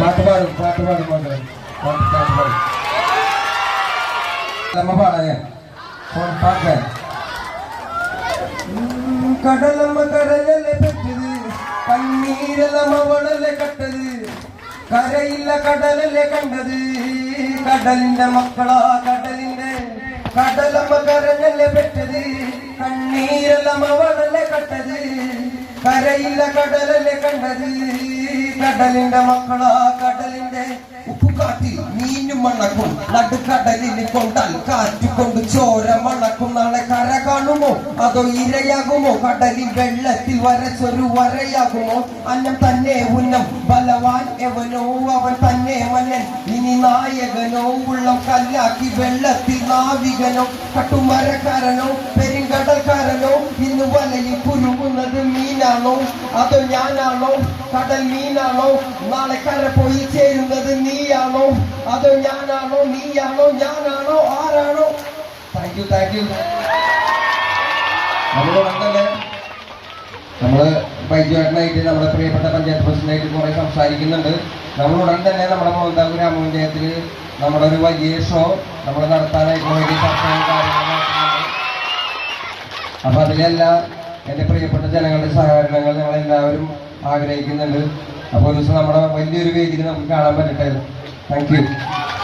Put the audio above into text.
പാട്ട് പാടും പാട്ട് പാടും പാട്ട് പാട്ട് പാടും. നമ്മ പാടാ ഞാൻ ഫോൺ പാട്ട് കടലമ്മ കടലല്ലേ പെട്ടത് കണ്ണീരെല്ലാം അവളല്ലേ കട്ടത്? കരയില്ല കടലല്ലേ കണ്ടത്? കടലിന്റെ മക്കളാ കടലിന്റെ. കടലമ്മ കരഞ്ഞല്ലേ പെട്ടത് കണ്ണീരെല്ലാം അവളല്ലേ കട്ടത്? കരയില്ല കടലല്ലേ കണ്ടത്? കടലിന്റെ മക്കളാ കടലിന്റെ ഉപ്പുകാട്ടിൽ മീനും മണക്കും. നടുക്കടലിന് കൊണ്ടാൽ കാറ്റുകൊണ്ട് ചോര മണക്കും. നാളെ കര കാണുമോ? അതോ ഇരയാകുമോ? കടലിൽ വെള്ളത്തിൽ വരച്ചൊരു വരയാകുമോ? അന്നം തന്നെ ഉന്നം ബലവാൻ എവനോ? അവൻ തന്നെ മന്നൻ. ഇനി നായകനോ ഉള്ളം കല്ലാക്കി വെള്ളത്തിൽ നാവികനോ കട്ടുമരക്കാരനോ മീനാണോ അത് ഞാനാണോ കടൽ മീനാണോ നാളെ കര പോയി ചേരുന്നത് നീയാണോ അതോ ഞാനാണോ നീയാണോ ഞാനാണോ? ആരാണോ? താങ്ക് യു താങ്ക് യു നമ്മളോടൊക്കെ നമ്മൾ ബൈജുവായിട്ടായിട്ട് നമ്മുടെ പ്രിയപ്പെട്ട പഞ്ചായത്ത് പ്രസിഡന്റായിട്ട് കുറെ സംസാരിക്കുന്നുണ്ട്. നമ്മളുടൻ തന്നെ നമ്മുടെ മോഹൻദാസ് ഗ്രാമപഞ്ചായത്തിൽ നമ്മുടെ ഒരു വലിയ ഷോ നമ്മൾ നടത്താനായിട്ട് വേണ്ടി കാര്യങ്ങളും നടത്തുന്നുണ്ട്. അപ്പൊ അതിലെല്ലാം എന്റെ പ്രിയപ്പെട്ട ജനങ്ങളുടെ സഹകരണങ്ങൾ ഞങ്ങൾ എല്ലാവരും ആഗ്രഹിക്കുന്നുണ്ട്. അപ്പോൾ ഒരു ദിവസം നമ്മുടെ വലിയൊരു വേദിയിൽ നമുക്ക് കാണാൻ പറ്റട്ടെ. താങ്ക്